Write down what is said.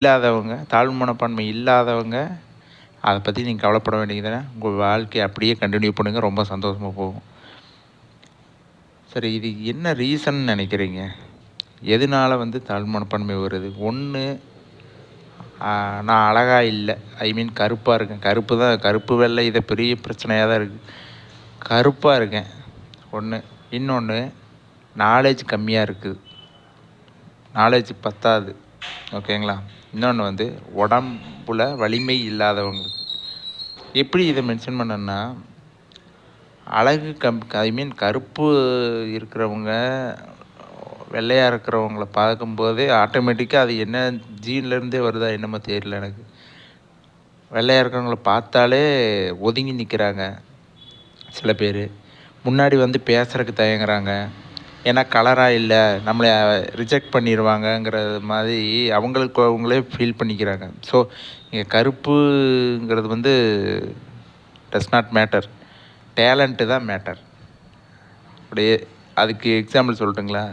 இல்லாதவங்க தாழ்வு மனப்பான்மை இல்லாதவங்க அதை பற்றி நீங்கள் கவலைப்பட வேண்டியதுதானே? உங்கள் வாழ்க்கையை அப்படியே கண்டினியூ பண்ணுங்கள் ரொம்ப சந்தோஷமாக போகும். சரி இது என்ன ரீசன் நினைக்கிறீங்க? எதனால வந்து தாழ்வு மனப்பான்மை வருது? ஒன்று நான் அழகாக இல்லை. ஐ மீன் கருப்பாக இருக்கேன். கருப்பு தான் கருப்பு வெள்ளை இதை பெரிய பிரச்சனையாக தான் இருக்குது கருப்பாக இருக்கேன். ஒன்று இன்னொன்று நாலேஜ் கம்மியாக இருக்குது. நாலேஜ் பத்தாது. ஓகேங்களா இன்னொன்று வந்து உடம்புல வலிமை இல்லாதவங்களுக்கு எப்படி இதை மென்ஷன் பண்ணேன்னா அழகு கம் ஐ மீன் கருப்பு இருக்கிறவங்க வெள்ளையாக இருக்கிறவங்கள பார்க்கும்போதே ஆட்டோமேட்டிக்காக அது என்ன ஜீன்லேருந்தே வருதா என்னமோ தெரியல எனக்கு. வெள்ளையாக இருக்கிறவங்கள பார்த்தாலே ஒதுங்கி நிற்கிறாங்க சில பேர். முன்னாடி வந்து பேசுகிறதுக்கு தயங்குறாங்க. ஏன்னா கலராக இல்லை நம்மளை ரிஜெக்ட் பண்ணிடுவாங்கங்கிற மாதிரி அவங்களுக்கு அவங்களே ஃபீல் பண்ணிக்கிறாங்க. ஸோ இங்கே கருப்புங்கிறது வந்து டஸ் நாட் மேட்டர் டேலண்ட்டு தான் மேட்டர் அப்படியே அதுக்கு எக்ஸாம்பிள் சொல்லட்டுங்களா?